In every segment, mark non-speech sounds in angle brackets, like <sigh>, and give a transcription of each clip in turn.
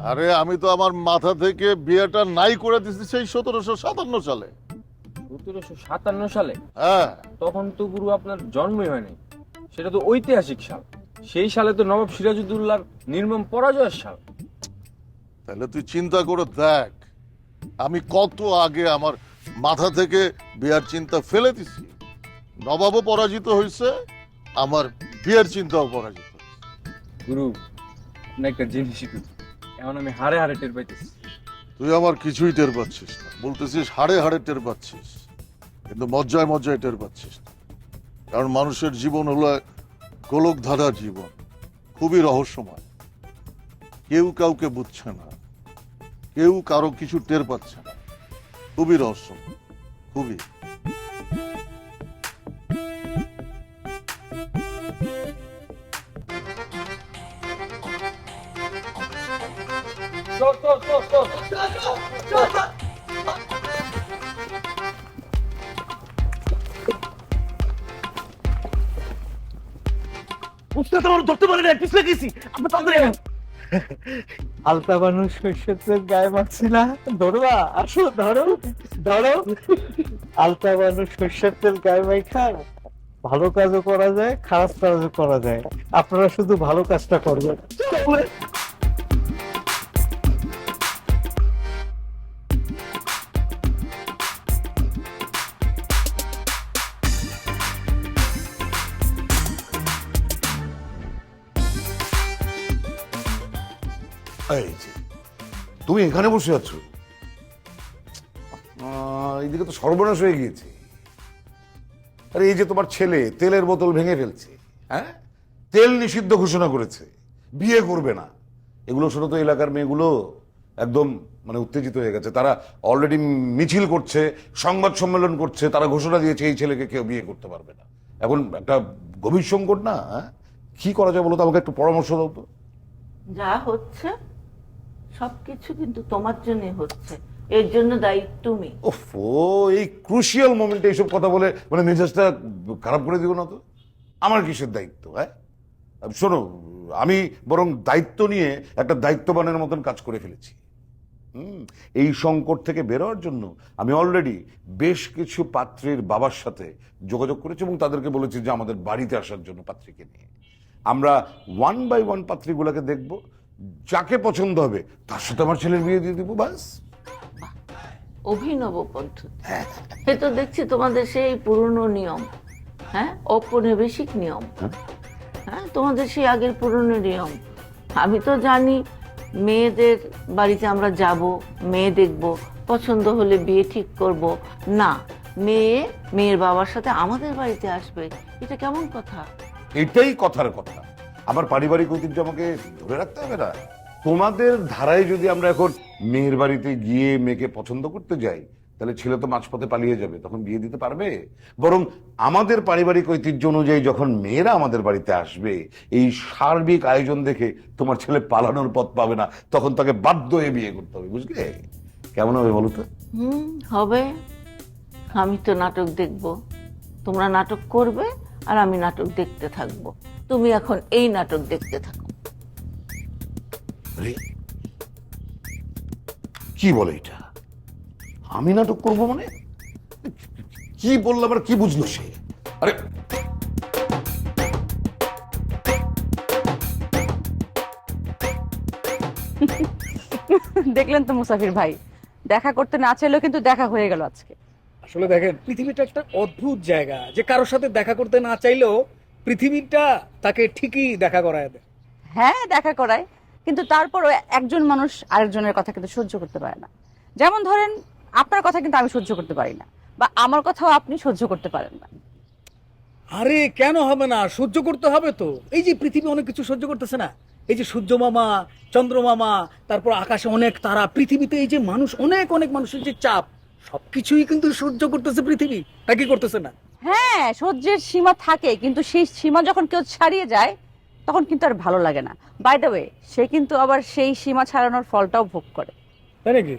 আরে আমি তো আমার মাথা থেকে বিয়েটা নাই করে দিচ্ছি সেই সতেরোশো সাতান্ন সালে। সতেরোশো সাতান্ন সালে? হ্যাঁ। তখন তো গুরু আপনার জন্মই হয়নি। সেটা তো ঐতিহাসিক সাল। সেই সালে তো নবাব সিরাজউদ্দৌলার নির্মম পরাজয়ের সাল। তাহলে তুই চিন্তা করে দেখ আমি কত আগে আমার মাথা থেকে বিয়ার চিন্তা ফেলে দিছি। নবাবও পরাজিত হয়েছে আমার বিয়ের চিন্তাও পরাজিত গুরু একটা জিনিস এমন আমি হারে হারে টের পাইতেছি। তুই আমার কিছুই টের পাচ্ছিস না। বলতেছিস হাড়ে হাড়ে টের পাচ্ছিস, কিন্তু মজ্জায় মজ্জায় টের পাচ্ছিস কারণ মানুষের জীবন হলো গোলক ধাঁধা জীবন, খুবই রহস্যময়। কেউ কাউকে বুঝছে না, কেউ কারও কিছু টের পাচ্ছে না। খুবই রহস্যময়, খুবই। ধরতে পারে না পিছলে গেছি। তাড়াতাড়ি। আলতা মানুষ শস্যের তেল গায়ে মারছে না। ধরবা আসো ধরো ধরো। আলতা মানুষ শস্যের তেল গায়ে মাইখা ভালো কাজও করা যায় খারাপ কাজও করা যায়। আপনারা শুধু ভালো কাজটা করবেন। তুমি এখানে বসে আছো? আহ, এইদিকে তো সর্বনাশ হয়ে গিয়েছে। আরে এই যে তোমার ছেলে তেলের বোতল ভেঙে ফেলছে হ্যাঁ? তেল নিষিদ্ধ ঘোষণা করেছে বিয়ে করবে না। এগুলো শুনে তো এলাকার মেয়েগুলো একদম মানে উত্তেজিত হয়ে গেছে। তারা অলরেডি মিছিল করছে সংবাদ সম্মেলন করছে তারা ঘোষণা দিয়েছে এই ছেলেকে কেউ বিয়ে করতে পারবে না। এখন একটা গভীর সংকট না হ্যাঁ? কি করা যায় বলো তো আমাকে একটু পরামর্শ দাও তো। যা হচ্ছে। সবকিছু কিন্তু তোমার জন্য হচ্ছে। এর জন্য দায়ী তুমি। ওফো এই ক্রুশিয়াল মোমেন্টে এইসব কথা বলে মানে মেজাজটা খারাপ করে দিও না তো। আমার কিসের দায়িত্ব হ্যাঁ? শোনো, আমি বরং দায়িত্ব নিয়ে একটা দায়িত্ববানের মতন কাজ করে ফেলেছি। হুম, এই সংকট থেকে বেরোয়ার জন্য আমি অলরেডি বেশ কিছু পাত্রীর বাবার সাথে যোগাযোগ করেছি এবং তাদেরকে বলেছি যে আমাদের বাড়িতে আসার জন্য পাত্রীকে নিয়ে। আমরা ওয়ান বাই ওয়ান পাত্রীগুলোকে দেখব যাকে পছন্দ হবে তার সাথে আমার ছেলের বিয়ে দিয়ে দিব বাস। অভিনব পদ্ধতি। এ তো দেখছি তোমাদের সেই পুরনো নিয়ম হ্যাঁ? ঔপনিবেশিক নিয়ম। হ্যাঁ তোমাদের সেই আগের পুরনো নিয়ম। আমি তো জানি মেয়েদের বাড়িতে আমরা যাব মেয়ে দেখব পছন্দ হলে বিয়ে ঠিক করব। না মেয়ে মেয়ের বাবার সাথে আমাদের বাড়িতে আসবে এটা কেমন কথা? এটাই কথার কথা। আমার পারিবারিক ঐতিহ্য আমাকে ধরে রাখতে হবে না। তোমাদের ধারায় যদি আমরা এখন মেয়ের বাড়িতে গিয়ে মেয়েকে পছন্দ করতে যাই, তাহলে ছেলে তো মাঝপথে পালিয়ে যাবে, তখন বিয়ে দিতে পারবে? বরং আমাদের পারিবারিক ঐতিহ্য অনুযায়ী যখন মেয়েরা আমাদের বাড়িতে আসবে, এই সার্বিক আয়োজন দেখে তোমার ছেলে পালানোর পথ পাবে না, তখন তাকে বাধ্য হয়ে বিয়ে করতে হবে, বুঝলে? কেমন হবে বলো তো? হুম, হবে। আমি তো নাটক দেখব। তোমরা নাটক করবে আর আমি নাটক দেখতে থাকব। তুমি এখন এই নাটক দেখতে থাকো। কি বলে এটা? আমি নাটক করব মানে? কি বললাম আর কি বুঝলো সে? আরে দেখলেন তো মুসাফির ভাই দেখা করতে না চাইলেও কিন্তু দেখা হয়ে গেল আজকে। আসলে দেখেন পৃথিবীটা একটা অদ্ভুত জায়গা যে কারোর সাথে দেখা করতে না চাইলেও পৃথিবীটা তাকে ঠিকই দেখা করায় দেয়। হ্যাঁ দেখা করায়। কিন্তু তারপরও একজন মানুষ আরেকজনের কথা কিন্তু সহ্য করতে পারে না। যেমন ধরেন আপনার কথা কিন্তু আমি সহ্য করতে পারি না বা আমার কথাও আপনি সহ্য করতে পারেন না। আরে কেন হবে না? সহ্য করতে হবে তো। এই যে পৃথিবী অনেক কিছু সহ্য করতেছে না। এই যে সূর্য মামা চন্দ্র মামা তারপর আকাশে অনেক তারা পৃথিবীতে এই যে মানুষ অনেক অনেক মানুষের যে চাপ সবকিছুই কিন্তু সহ্য করতেছে পৃথিবী। তা কি করতেছে না? হ্যাঁ সহ্যের সীমা থাকে কিন্তু সেই সীমা যখন কেউ ছাড়িয়ে যায় তখন কিন্তু আর ভালো লাগে না। বাই দ্য ওয়ে সে কিন্তু আবার সেই সীমা ছাড়ানোর ফলটাও ভোগ করে। তাই নাকি?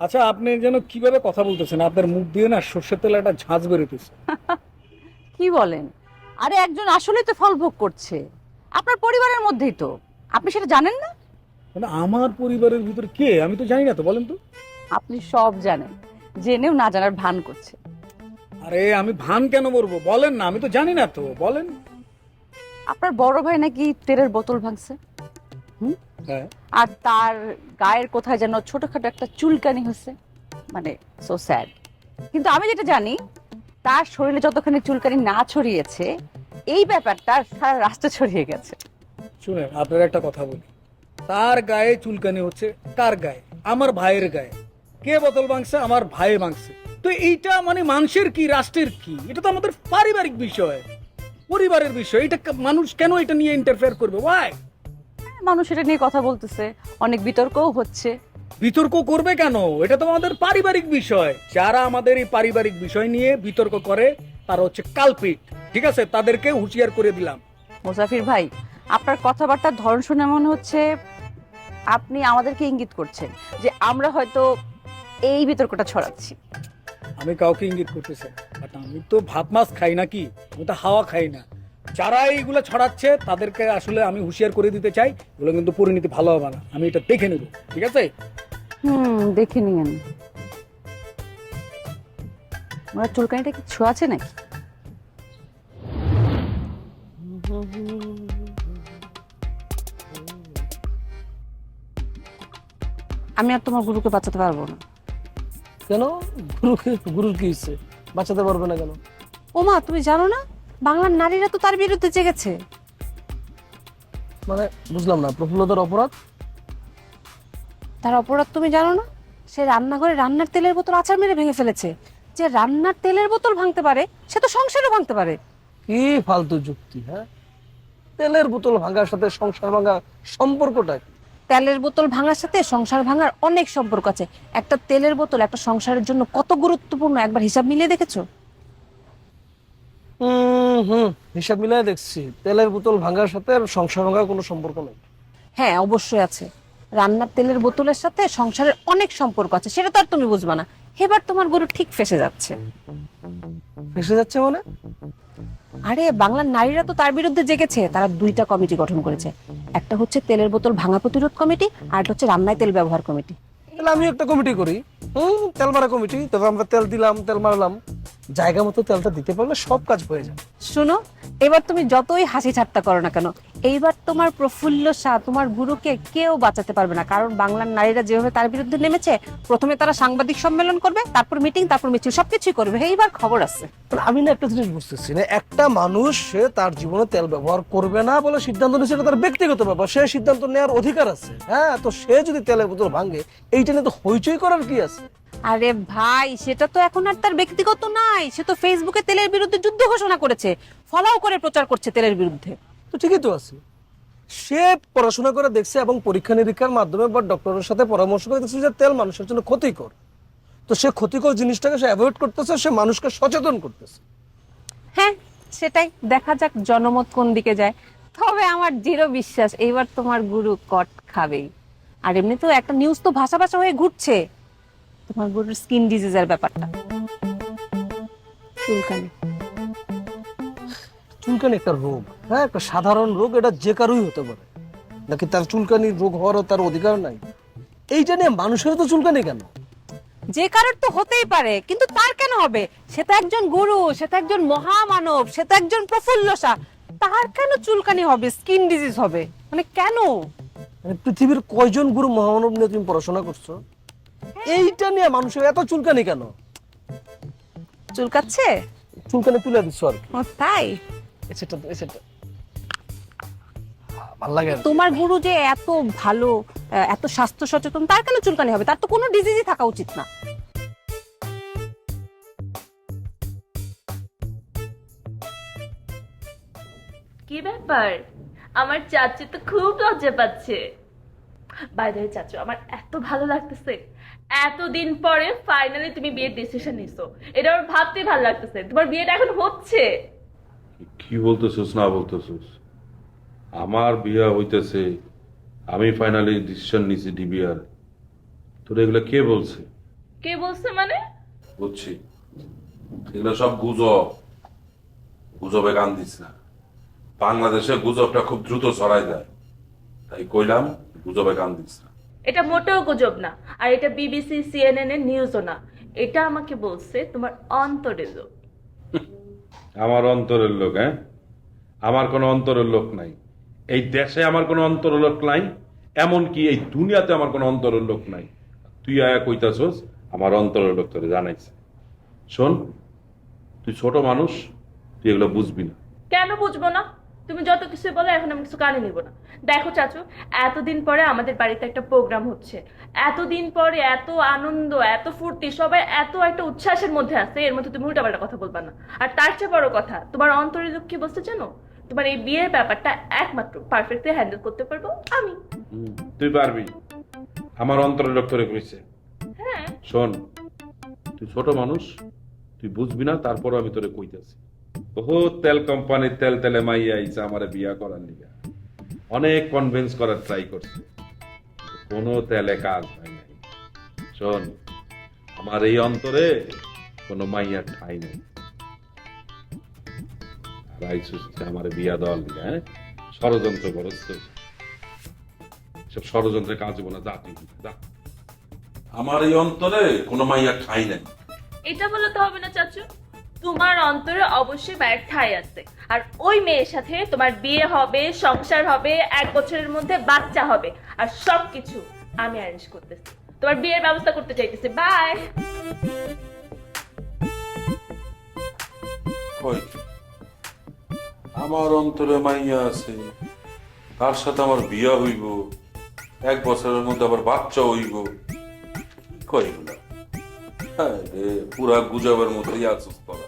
আচ্ছা আপনি যেন কীভাবে কথা বলতেছেন আপনার মুখ দিয়ে না সর্ষের তেল একটা ঝাঁজ বেরোতেছে। <laughs> কি বলেন? আরে একজন আসলে তো ফল ভোগ করছে। আপনার পরিবারের মধ্যেই তো। আপনি সেটা জানেন না? মানে আমার পরিবারের ভিতর কে? আমি তো জানি না তো বলেন তো। আপনি সব জানেন। জেনেও না জানার ভান করছে। আরে আমি ভান কেন মরবো বলেন না আমি তো জানি না তো বলেন। আপনার বড় ভাই নাকি তেলের বোতল ভাঙছে? হ্যাঁ। আর তার গায়ের কোথায় যেন ছোটখাটো একটা চুলকানি হচ্ছে। মানে সো স্যাড কিন্তু আমি যেটা জানি তার শরীরে যতখানি চুলকানি না ছড়িয়েছে এই ব্যাপারটা সারা রাস্তা ছড়িয়ে গেছে। শুনেন আপনার একটা কথা বলি। তার গায়ে চুলকানি হচ্ছে কার গায়ে? আমার ভাইয়ের গায়ে। কে বোতল ভাঙছে? আমার ভাই ভাঙছে। তো এইটা মানে মানুষের কি রাষ্ট্রের কি? এটা তো আমাদের পারিবারিক বিষয় পরিবারের বিষয়। এটা মানুষ কেন এটা নিয়ে ইন্টারফেয়ার করবে? ওয়াই মানুষ এটা নিয়ে কথা বলতেছে। অনেক বিতর্কও হচ্ছে। বিতর্ক করবে কেন? এটা তো আমাদের পারিবারিক বিষয়। যারা আমাদের এই পারিবারিক বিষয় নিয়ে বিতর্ক করে তারা হচ্ছে কালপিট ঠিক আছে? তাদেরকে হুঁশিয়ার করে দিলাম। মুসাফির ভাই আপনার কথাবার্তার ধরন শুনে মনে হচ্ছে আপনি আমাদেরকে ইঙ্গিত করছেন যে আমরা হয়তো এই বিতর্কটা ছড়াচ্ছি। আমি কাউকে ইঙ্গিত করতেছি বাট আমি তো ভাত মাছ খাই নাকি? আমি তো হাওয়া খাই না। যারা এইগুলো ছড়াচ্ছে, তাদেরকে আসলে আমি হুঁশিয়ার করে দিতে চাই। এগুলো কিন্তু পরিণতি ভালো হবে না। আমি এটা দেখে নেব। ঠিক আছে? হুম, দেখে নিয়েন। ওনার চুলকানিটা কি ছোঁয়াছে নাকি? আমি আর তোমার গুরুকে বাঁচাতে পারব না। কেন? গুরুকে গুরুর কি হচ্ছে বাঁচাতে পারবে না কেন? ওমা তুমি জানো না? বাংলার নারীরা তো তার বিরুদ্ধে জেগেছে। মানে বুঝলাম না প্রফুল্লতার অপরাধ? তার অপরাধ তুমি জানো না? সে রান্নাঘরে রান্নার তেলের বোতল আচার মেরে ভেঙে ফেলেছে। যে রান্নার তেলের বোতল ভাঙতে পারে সে তো সংসারও ভাঙতে পারে। কি ফালতু যুক্তি হ্যাঁ? তেলের বোতল ভাঙার সাথে সংসার ভাঙা সম্পর্কটা কি? তেলের বোতল ভাঙার সাথে সংসার ভাঙার অনেক সম্পর্ক আছে। একটা তেলের বোতল একটা সংসারের জন্য কত গুরুত্বপূর্ণ একবার হিসাব মিলিয়ে দেখেছ? হুম হুম হিসাব মিলাই দেখছি। তেলের বোতল ভাঙার সাথে আর সংসার ভাঙার কোনো সম্পর্ক নেই। হ্যাঁ অবশ্যই আছে। রান্নার তেলের বোতলের সাথে সংসারের অনেক সম্পর্ক আছে সেটা তো আর তুমি বুঝবা না। এবার তোমার গরু ঠিক ফেসে যাচ্ছে। ভেসে যাচ্ছে মানে? আরে বাংলার নারীরা তো তার বিরুদ্ধে জেগেছে তারা দুইটা কমিটি গঠন করেছে। একটা হচ্ছে তেলের বোতল ভাঙা প্রতিরোধ কমিটি, আর একটা হচ্ছে রান্নায় তেল ব্যবহার কমিটি। তাহলে আমি একটা কমিটি করি। হুম, তেল মারা কমিটি, তবে আমরা তেল দিলাম, তেল মারলাম। জায়গা মতো তেলটা দিতে পারলে সব কাজ হয়ে যাবে। শোনো এবার তুমি যতই হাসি ঠাট্টা করো না কেন এইবার তোমার প্রফুল্ল শাহ তোমার গুরুকে কেউ বাঁচাতে পারবে না কারণ বাংলার নারীরা যেভাবে তার বিরুদ্ধে নেমেছে প্রথমে তারা সাংবাদিক সম্মেলন করবে তারপর মিটিং তারপর মিছিল সবকিছুই করবে এইবার খবর আছে। মানে আমি না একটা জিনিস বুঝতেছি না একটা মানুষ সে তার জীবনে তেল ব্যবহার করবে না বলে সিদ্ধান্ত নিয়েছে তার ব্যক্তিগত ব্যাপার সে সিদ্ধান্ত নেওয়ার অধিকার আছে। হ্যাঁ তো সে যদি তেলের বোতল ভাঙে এইটা নিয়ে তো হইচই করার কি আছে? আরে ভাই সেটা তো এখন আর তার ব্যক্তিগত নাই। সে তো ফেসবুকে তেলের বিরুদ্ধে যুদ্ধ ঘোষণা করেছে। ফলাও করে প্রচার করছে তেলের বিরুদ্ধে। তো ঠিকই তো আছে। সে পড়াশোনা করে দেখছে এবং পরীক্ষা নিরীক্ষার মাধ্যমে বা ডক্টরের সাথে পরামর্শ করে দেখছে যে তেল মানুষের জন্য ক্ষতিকর। তো সে ক্ষতিকর জিনিসটাকে সে অ্যাভয়েড করতেছে সে মানুষকে সচেতন করতেছে। হ্যাঁ সেটাই। দেখা যাক জনমত কোন দিকে যায়। তবে আমার দৃঢ় বিশ্বাস এইবার তোমার গুরু কট খাবেই। আর এমনি তো একটা নিউজ তো ভাষা ভাষা হয়ে ঘুরছে। তোমার গুরুর স্কিন ডিজিজের ব্যাপারটা। চুলকানি। চুলকানি একটা রোগ। হ্যাঁ একটা সাধারণ রোগ এটা যে কারোই হতে পারে। নাকি তার চুলকানি রোগ হওয়ারও তার অধিকার নাই? এইটা নিয়ে মানুষের তো চুলকানি কেন? যে কারোর তো হতেই পারে কিন্তু তার কেন হবে? সে তো একজন গুরু সে তো একজন মহামানব সে তো একজন প্রফুল্ল শাহ তার কেন চুলকানি হবে স্কিন ডিজিজ হবে? মানে কেন? মানে পৃথিবীর কয়জন গুরু মহামানব নিয়ে তুমি পড়াশোনা করছ? এইটা নিয়ে মানুষের এত চুলকানি কেন? চুলকাচ্ছে? চুলকানি তুলে দিচ্ছ আর কি। ও তাই? ভালো লাগে তোমার গুরু যে এত ভালো আহ, এত স্বাস্থ্য সচেতন তার কেন চুলকানি হবে? তার তো কোনো ডিজিজই থাকা উচিত না। কি ব্যাপার? আমার চাচু তো খুব লজ্জা পাচ্ছে। বাইরে চাচু আমার এত ভালো লাগতেছে। এতদিন পরে ফাইনালি তুমি বিয়ের ডিসিশন নিছো। এটা আমার ভাবতে ভালো লাগতেছে। তোমার বিয়েটা এখন হচ্ছে। কি বলতেছিস না বলতেছিস? আমার বিয়ে হইতেছে আমি ফাইনালি ডিসিশন নিছি ডিবিআর তোর এগুলো কে বলছে? কে বলছে মানে? বুঝছি। এগুলো সব গুজব। গুজবে গান দিস না। বাংলাদেশে গুজবটা খুব দ্রুত ছড়ায় যায়। তাই কইলাম গুজবে গান দিস না। এটা মোটেও গুজব না। আর এটা বিবিসি সিএনএন এর নিউজও না। এটা আমাকে বলছে তোমার অন্তরে লোক। আমার অন্তরের লোক হ্যাঁ? আমার কোনো অন্তরের লোক নাই। এই দেশে আমার কোনো অন্তরের লোক নাই এমনকি এই দুনিয়াতে আমার কোনো অন্তরের লোক নাই। তুই আয়া কইতাছস আমার অন্তরের লোক তোরে জানাইছে। শোন তুই ছোট মানুষ তুই এগুলো বুঝবি না। কেন বুঝব না? তুমি যত কিছু বলো এখন আমি কিছু কানে নিব না। দেখো চাচু এতদিন পরে আমাদের বাড়িতে একটা প্রোগ্রাম হচ্ছে। এতদিন পরে এত আনন্দ এত ফুর্তি সবাই এত একটা উচ্ছ্বাসের মধ্যে আছে এর মধ্যে তুমি উল্টাপাল্টা কথা বলবা না। আর তার চেয়ে বড় কথা তোমার অন্তরের লোক কি বলতে জানো? তোমার এই বিয়ের ব্যাপারটা একমাত্র পারফেক্টলি হ্যান্ডেল করতে পারব আমি। তুই পারবি। আমার অন্তরের লোক তোরে কইছে হ্যাঁ। শোন তুই ছোট মানুষ তুই বুঝবি না তারপর আমি তোরে কইতাছি। বহু তেল কোম্পানির তেল তেলে মাইয়া আইছে আমারে বিয়া করার লিগা অনেক কনভিন্স করার ট্রাই করছে কোনো তেলে কাজ হয় নাই শোন আমার এই অন্তরে কোনো মাইয়ার ঠাই নেই আমার বিয়া লিগা হ্যাঁ ষড়যন্ত্র করছ। তো সব ষড়যন্ত্রের কাজ না, যা যা। আমার এই অন্তরে কোনো মাইয়ার ঠাই নাই। এটা বলে তো হবে না, চাচু। তোমার অন্তরে অবশ্যই মায়ের ঠাই আছে। আর ওই মেয়ের সাথে তোমার বিয়ে হবে সংসার হবে এক বছরের মধ্যে বাচ্চা হবে। আর সবকিছু আমি অ্যারেঞ্জ করতেছি। তোমার বিয়ের ব্যবস্থা করতে চাইতেছি। বাই আমার অন্তরে মাইয়া আছে। তার সাথে আমার বিয়া হইব। এক বছরের মধ্যে আবার বাচ্চা হইব। কই হ্যাঁ রে পুরা গুজবের তোরা। হ্যাঁ,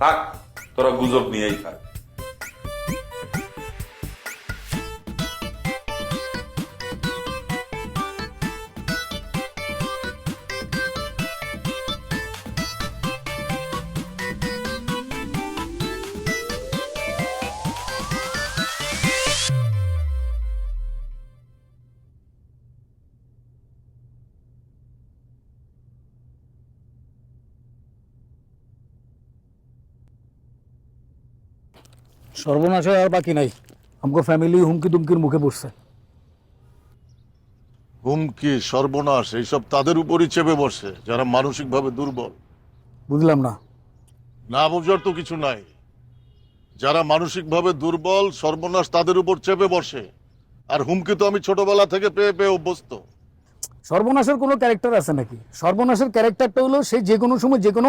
থাক তোরা গুজব নিয়েই থাক। সর্বনাশ হয় আর বাকি নাই। আমগো ফ্যামিলি হুমকি দুমকির মুখে পড়ছে হুমকি সর্বনাশ এইসব তাদের উপরই চেপে বসে যারা মানসিকভাবে দুর্বল। বুঝলাম না। না বোঝার তো কিছু নাই। যারা মানসিকভাবে দুর্বল সর্বনাশ তাদের উপর চেপে বসে। আর হুমকি তো আমি ছোটবেলা থেকে পেয়ে পেয়ে অভ্যস্ত। সর্বনাশের কোনো ক্যারেক্টার আছে নাকি? সর্বনাশের ক্যারেক্টারটা হলো সে যে কোনো সময় যে কোনো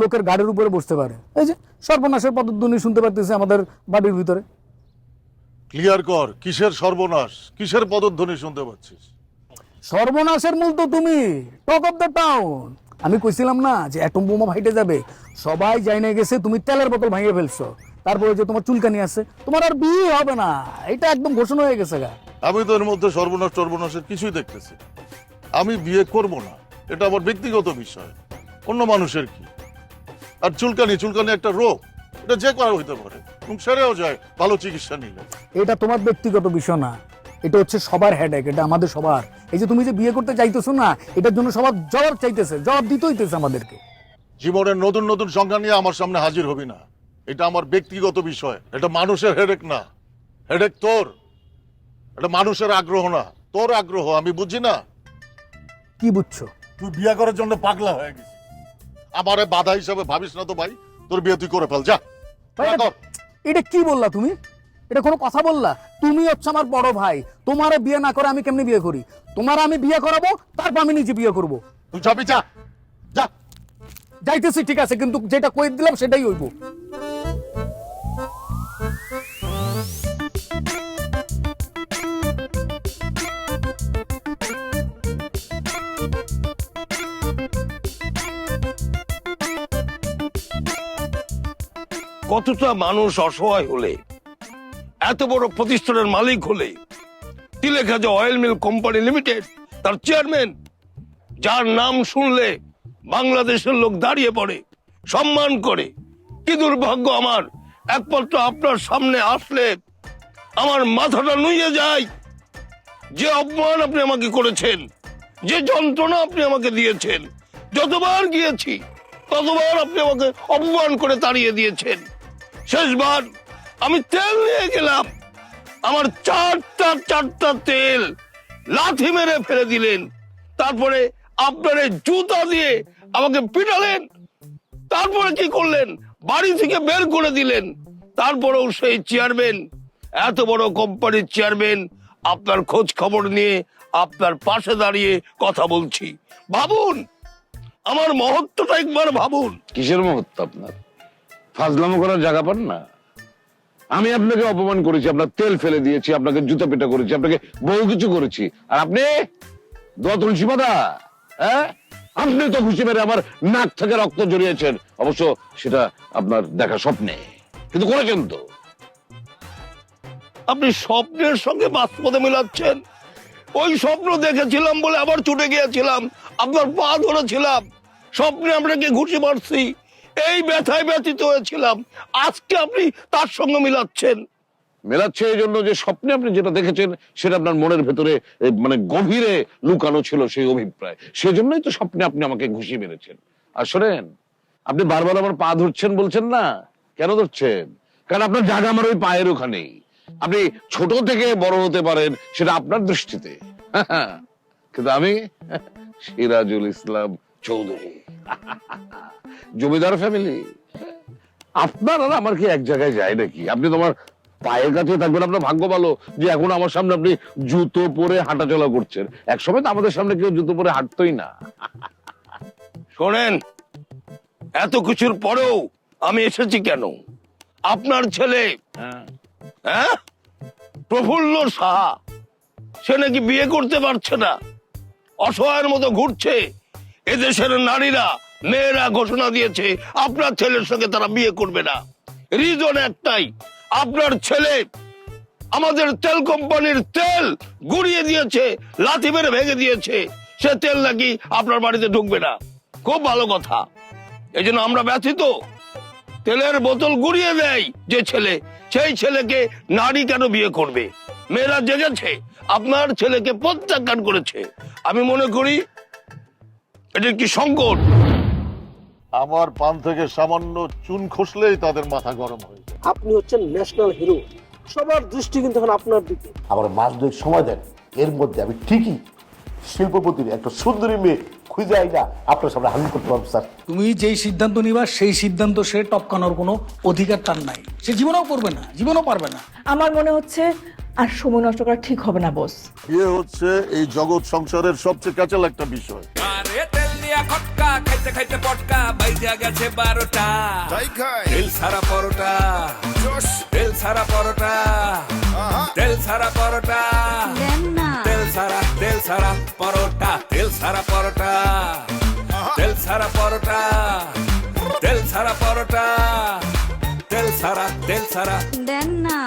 লোকের গাড়ির উপরে বসতে পারে। এই যে সর্বনাশের পদধ্বনি শুনতে পারতেছে আমাদের বাড়ির ভিতরে। ক্লিয়ার কর কিসের সর্বনাশ? কিসের পদধ্বনি শুনতে পাচ্ছিস? সর্বনাশের মূল তো তুমি টক অফ দ্য টাউন আমি কইছিলাম না যে অ্যাটম বোমা ফাইটে যাবে। সবাই জাইনে গেছে তুমি তেলের বোতল ভাঙিয়ে ফেলছো। তারপরে যে তোমার চুলকানি আছে তোমার আর বিয়ে হবে না। এটা একদম ঘোষণা হয়ে গেছে গা। আমি তো এর মধ্যে সর্বনাশ সর্বনাশের কিছুই দেখতেছি না। আমি বিয়ে করব না। এটা আমার ব্যক্তিগত বিষয়। অন্য মানুষের কি? আর চুলকানি চুলকানি একটা রোগ। এটা যে করা হইতে পারে। এবং সেরেও যায় ভালো চিকিৎসা নিলে। এটা তোমার ব্যক্তিগত বিষয় না। এটা হচ্ছে সবার হেডেক এটা আমাদের সবার। এই যে তুমি যে বিয়ে করতে চাইতেছো না এটার জন্য সবার জবাব চাইতেছে জবাব দিতে হইতেছে আমাদেরকে। জীবনের নতুন নতুন সংখ্যা নিয়ে আমার সামনে হাজির হবি না। এটা আমার ব্যক্তিগত বিষয়। এটা মানুষের হেডেক না। হেডেক তোর। এটা মানুষের আগ্রহ না। তোর আগ্রহ আমি বুঝি না। কি বুঝছ? তুই বিয়ে করার জন্য পাগলা হয়ে গেছিস। আমারে বাধা হিসাবে ভাবিস না তো ভাই তোর বিয়ে তুই করে ফেল যা। ভাই, যা কর। এটা কি বললা তুমি? এটা কোনো কথা বললা? তুমি হচ্ছে আমার বড় ভাই। তোমারে বিয়ে না করে আমি কেমনি বিয়ে করি? তোমার আমি বিয়ে করাবো তারপর আমি নিজে বিয়ে করব। তুই যাবি যা। যা। যাইতেছি ঠিক আছে কিন্তু যেটা কই দিলাম সেটাই হইব। কতটা মানুষ অসহায় হলে, এত বড় প্রতিষ্ঠানের মালিক হলে, তিলেখা যে অয়েল মিল কোম্পানি লিমিটেড, তার চেয়ারম্যান, যার নাম শুনলে বাংলাদেশের লোক দাঁড়িয়ে পড়ে, সম্মান করে, কি দুর্ভাগ্য আমার, একমাত্র আপনার সামনে আসলে আমার মাথাটা নুয়ে যায়। যে অপমান আপনি আমাকে করেছেন, যে যন্ত্রণা আপনি আমাকে দিয়েছেন, যতবার গিয়েছি, ততবার আপনি আমাকে অপমান করে তাড়িয়ে দিয়েছেন। শেষবার আমি তেল নিয়ে গেলাম। আমার চারটা চারটা তেল লাথি মেরে ফেলে দিলেন। তারপরে আপনার জুতা দিয়ে আমাকে পিটালেন। তারপরে কি করলেন? বাড়ি থেকে বের করে দিলেন। তারপরেও সেই চেয়ারম্যান, এত বড় কোম্পানির চেয়ারম্যান, আপনার খোঁজ খবর নিয়ে আপনার পাশে দাঁড়িয়ে কথা বলছি। ভাবুন, আমার মহত্বটা একবার ভাবুন। কিসের মহত্ব আপনার? ফাজলামো করার জায়গা পান না। আমি আপনাকে অপমান করেছি, আপনার তেল ফেলে দিয়েছি, আপনাকে জুতা পেটা করেছি, আপনাকে বহু কিছু করেছি। আর আপনি? দোয়া তুলসী পাতা হ্যাঁ? আপনি তো খুশি মেরে আমার নাক থেকে রক্ত জড়িয়েছেন। অবশ্য সেটা আপনার দেখা স্বপ্নে। কিন্তু করেছেন তো। আপনি স্বপ্নের সঙ্গে বাস্তবতা মিলাচ্ছেন। ওই স্বপ্ন দেখেছিলাম বলে আবার ছুটে গিয়েছিলাম। আপনার পা ধরেছিলাম। স্বপ্নে আপনাকে ঘুষি মারছি। এই ব্যথায় ব্যথিত হয়েছিলাম। আজকে আপনি তার সঙ্গে মিলাচ্ছেন। মেলাচ্ছে এই জন্য যে স্বপ্নে আপনি যেটা দেখেছেন, সেটা আপনার মনের ভেতরে মানে গভীরে লুকানো ছিল সেই অভিপ্রায়। সেজন্যই তো স্বপ্নে আপনি আমাকে ঘুষি মেরেছেন। আর শোনেন, আপনি বারবার আমার পা ধরছেন বলছেন না? কেন ধরছেন? কারণ আপনার জায়গা আমার ওই পায়ের ওখানেই। আপনি ছোট থেকে বড় হতে পারেন, সেটা আপনার দৃষ্টিতে। <laughs> কিন্তু আমি, সিরাজুল ইসলাম চৌধুরী। জমিদার ফ্যামিলি আপনার আর আমার কি এক জায়গায় যায় নাকি? আপনি তোমার পায়ের কাছে থাকবেন, আপনার ভাগ্য ভালো যে এখন আমার সামনে আপনি জুতো পরে হাঁটাচলা করছেন। এক সময় তো আমাদের সামনে কেউ জুতো পরে হাঁটতোই না। শোনেন, এত কিছুর পরেও আমি এসেছি কেন? আপনার ছেলে হ্যাঁ? প্রফুল্ল সাহা, সে নাকি বিয়ে করতে পারছে না, অসহায়ের মতো ঘুরছে। এদেশের নারীরা, মেয়েরা ঘোষণা দিয়েছে, আপনার ছেলের সঙ্গে তারা বিয়ে করবে না। রিজন একটাই, আপনার ছেলে আমাদের তেল কোম্পানির তেল গুড়িয়ে দিয়েছে, লাথি মেরে ভেঙে দিয়েছে, সে তেল নাকি আপনার বাড়িতে ঢুকবে না। খুব ভালো কথা। এই জন্য আমরা ব্যথিত। তেলের বোতল গুড়িয়ে দেয় যে ছেলে, সেই ছেলেকে নারী কেন বিয়ে করবে? মেয়েরা জেগেছে, আপনার ছেলেকে প্রত্যাখ্যান করেছে। আমি মনে করি এটা কি সংকট? আমার পান থেকে সামান্য চুন খসলেই তাদের মাথা গরম হয়ে যায়। আপনি হচ্ছেন ন্যাশনাল হিরো সবার দৃষ্টি কিন্তু এখন আপনার দিকে। আবার মাস দুই সময় দেন এর মধ্যে আমি ঠিকই শিল্পপতির একটা সুন্দরী মেয়ে খুঁজে আইনা আপনার সামনে হাজির করতে পারব স্যার। তুমি যেই সিদ্ধান্ত নিবা সেই সিদ্ধান্ত সে টপকানোর কোনো অধিকার তার নাই। সে জীবনেও করবে না জীবনেও পারবে না। আমার মনে হচ্ছে আর সময় নষ্ট করা ঠিক হবে না বস বিয়ে হচ্ছে এই জগৎ সংসারের সবচেয়ে কাঁচাল একটা বিষয়। আরে দিয়া খটকা খাইতে খাইতে পটকা বাইজা গেছে বারোটা। তাই খাই তেল সারা পরোটা। তেল সারা পরোটা। তেল সারা পরোটা। তেল সারা তেল সারা পরোটা। তেল সারা পরোটা। তেল সারা পরোটা। তেল সারা পরোটা। তেল সারা তেল সারা দেন না।